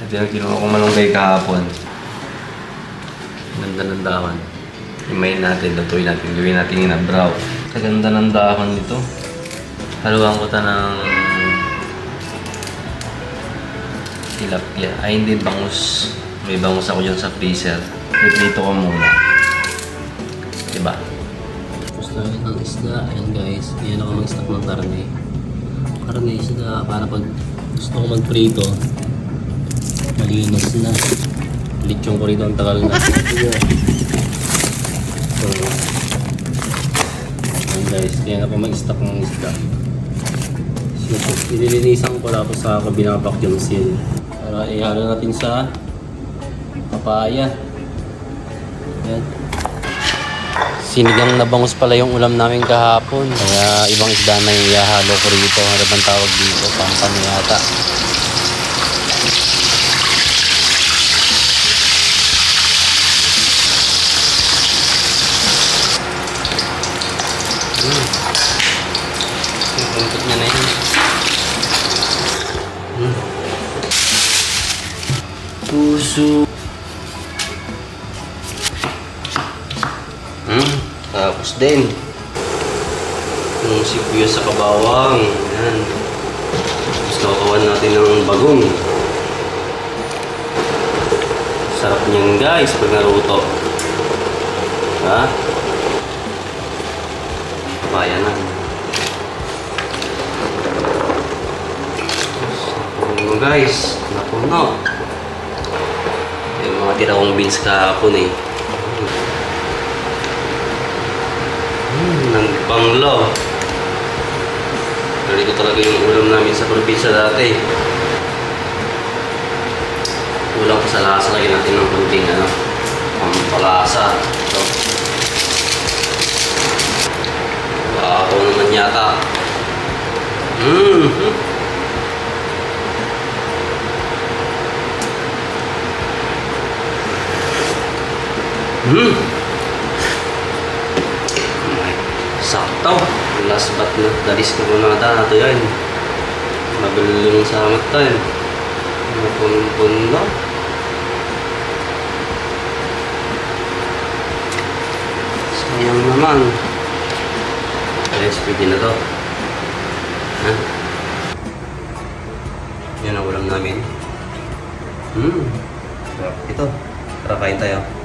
Ito yung kinuha ko malunggay kahapon. Ganda ng dahon. Imayin natin, lutuin natin, gawin natin yung brow. Kaganda ng dahon nito. Haluan ko ta ng tilapia. Ay, hindi bangus. May bangus ako dyan sa freezer. Piprito ko muna. Diba? Gusto rin ng isda. Ayan guys. Ayan ako mag-stock ng karne. Karne isda. Para pag gusto ko magprito, malinis na. Litsyon ko rito ang tagal na. So, ayan guys. Kaya ako mag-stock ng isda. So, nililinisan ko tapos sa binapak yung seal. Para ihalo natin sa papaya. Yan. Sinigang na bangus pala yung ulam namin kahapon. Kaya ibang isda na yung ihahalo ko rito. Ano bang tawag dito? Pampan yata. Buntot niya na yun. Hmm. Puso. Hmm, tapos din. Yung sibuyas sa kabawang. Yan. Tapos nakakuhan natin ng bagong. Sarap niyan guys pag naruto. Ha? Kaya na. Ano guys, napuno. Yung mga tira kong beans kahapon eh. Hmm, ng panglaw. Ganito talaga yung ulam namin sa probinsya dati. Kulang pa sa lasa, lagyan natin ng kunting ano, pampalasa. Ito. Wow naman yata. Mmm. Ay, sakto. Last but not the least na muna na ito yan. Magulo sa mata yan. Mapunpun na. Sayang naman. Alis, pwede na to. Ha? Yan ang ulam namin. Hmm. Ito. Tara kain tayo.